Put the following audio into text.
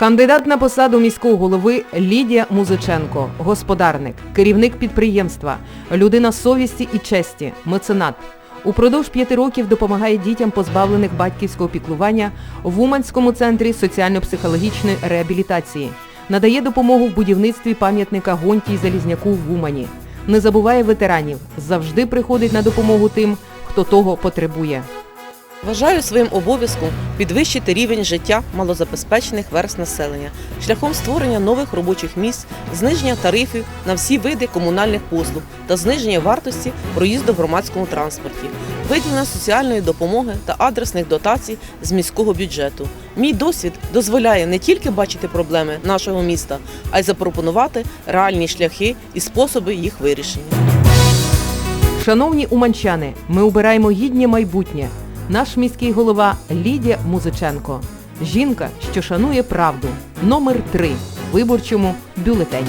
Кандидат на посаду міського голови Лідія Музиченко, господарник, керівник підприємства, людина совісті і честі, меценат. Упродовж п'яти років допомагає дітям, позбавлених батьківського піклування в Уманському центрі соціально-психологічної реабілітації. Надає допомогу в будівництві пам'ятника Гонтій Залізняку в Умані. Не забуває ветеранів, завжди приходить на допомогу тим, хто того потребує. Вважаю своїм обов'язком підвищити рівень життя малозабезпечених верст населення шляхом створення нових робочих місць, зниження тарифів на всі види комунальних послуг та зниження вартості проїзду в громадському транспорті, виділення соціальної допомоги та адресних дотацій з міського бюджету. Мій досвід дозволяє не тільки бачити проблеми нашого міста, а й запропонувати реальні шляхи і способи їх вирішення. Шановні уманчани, ми обираємо гіднє майбутнє. Наш міський голова Лідія Музиченко. Жінка, що шанує правду. Номер 3 в виборчому бюлетені.